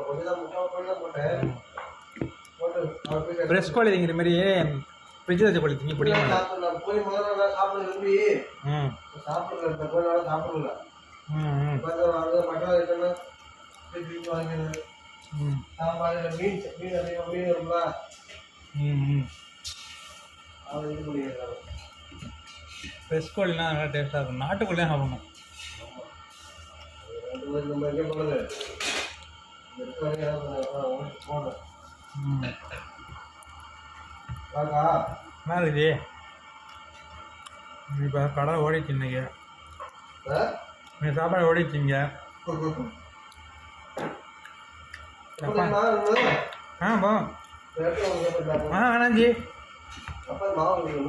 கொஞ்சம் தான் முக்கால் கோழி தான் போட்டேன் போட்டு போய் ஃப்ரெஷ் கோழி திங்கிற மாதிரி ஃப்ரிட்ஜில் வச்ச கோழி திங்க பிடிக்க மாட்டேன் முதல்ல நான் சாப்பிட விரும்பி ம். சாப்பிடல இந்த கோழி ம் சாப்பிடல ம். ம். மட்டன் வாங்க மட்டன் ஐட்டம்னா ம் மீன் மீன் அதிகம் மீன் இருக்குல்ல ம். ம் இது பண்ணிடுறாங்க ஃப்ரெஷ் கோழிலாம் நல்லா டேஸ்ட்டாக இருக்கும். நாட்டுக்கோழி தான் சாப்பிடணும். ரெண்டு நம்ம எங்கே போனது என்ன இருக்குது இப்போ கடை ஓடிச்சு இன்னைக்கு இன்னைக்கு சாப்பாடு ஓடிச்சிங்க. ஆ போ. ஆ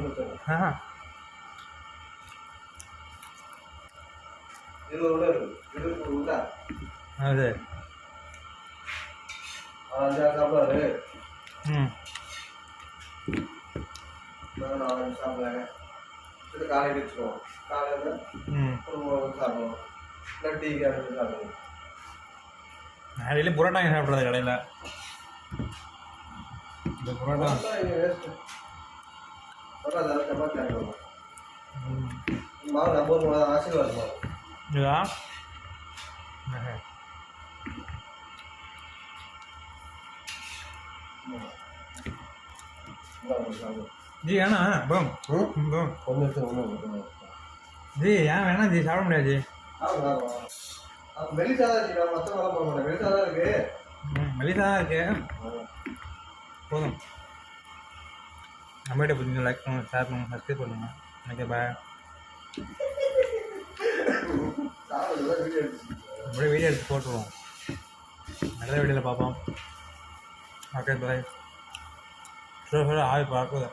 வச்சாங்க. ஆ. அது சாப்பிடாரு. ம் நான் நாலு சாப்பிடுறேன். இது காலையில வச்சுக்குவோம். காலையில ஒரு சாப்பிடுவோம். இல்லை டீ காலையில சாப்பிடுவோம். நான் வெளியே புரோட்டா சாப்பிட்றது கடையில் இந்த புரோட்டா அதை சப்பாத்தி ஆக்கிடுவோம். ம் மாவு நம்ம ஊர் மாவு, ஆசீர்வாத் மாவு. இதா ஜி வேணா போம். போம். ஜி ஏன் வேணாம் ஜி சாப்பிட முடியாது ஜி. இருக்கு. போதும். நம்மகிட்ட புரிஞ்சு லைக் பண்ணுங்க ஷேர் பண்ணுங்க சப்ஸ்கிரைப் பண்ணுங்க. பாய் அப்படியே வீடியோ எடுத்து போட்டுருவோம். நல்ல வீடியோவில் பார்ப்போம். আগের বেলায় ছোটোবেলা আয় বার করে